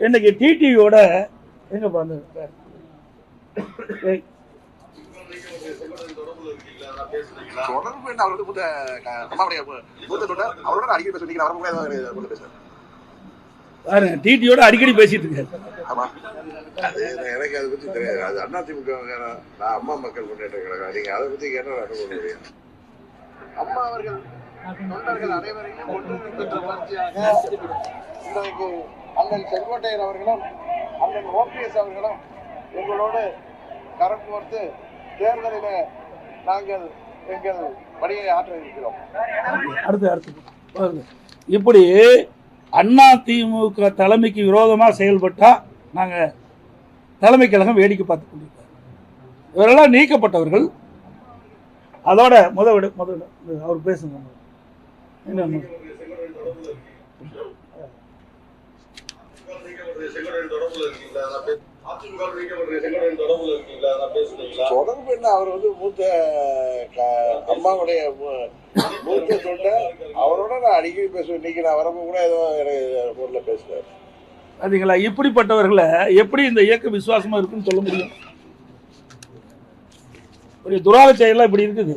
இன்னைக்கு டிடிவியோட எங்க வந்து தொடர்பு என்ன அவர் வந்து மூத்த க- அம்மாவுடைய மூ- மூத்த தொண்டர் அவரோட அடிக்கடி பேச நீங்க அவரும் கூட பாருங்க டிடியோட அடிக்கடி பேசிட்டு இருக்காரு. எனக்கு அதை பத்தி தெரியாது. அது அண்ணா திமுக நான் அம்மா மக்கள் முன்னேற்ற கழகம் நீங்க அதை பத்தி கேட்ட அனுபவம் முடியும் அம்மா அவர்கள் தொண்டர்கள் அனைவரையும் இன்றைக்கு அண்ணன் செங்கோட்டையர் அவர்களும் அண்ணன் ஓபிஎஸ் அவர்களும் எங்களோடு கரம் கோர்த்து தேர்தலில் நாங்கள் எங்கள் பணியை ஆற்ற இருக்கிறோம். அடுத்து அடுத்து. இப்படி அண்ணா திமுக தலைமைக்கு விரோதமாக செயல்பட்டால் நாங்கள் தலைமை கழகம் வேடிக்கை பார்த்து கொண்டிருக்கோம் இவரெல்லாம் நீக்கப்பட்டவர்கள். அதோட முதல் முதல் அவர் பேசுங்க. என்ன? தொடர்பு என்ன? அவர் வந்து மூத்த அம்மாவுடைய மூத்த தொண்டர். அவரோட நான் அடிக்கடி பேசுவேன். இன்னைக்கு நான் வரப்போ கூட ஏதோ எனக்கு ஃபோனில் பேசுவேன் பார்த்தீங்களா இப்படிப்பட்டவர்களை எப்படி இந்த இயக்க விசுவாசமா இருக்குன்னு சொல்ல முடியும்? ஒரு துராக செயலாம் இப்படி இருக்குது.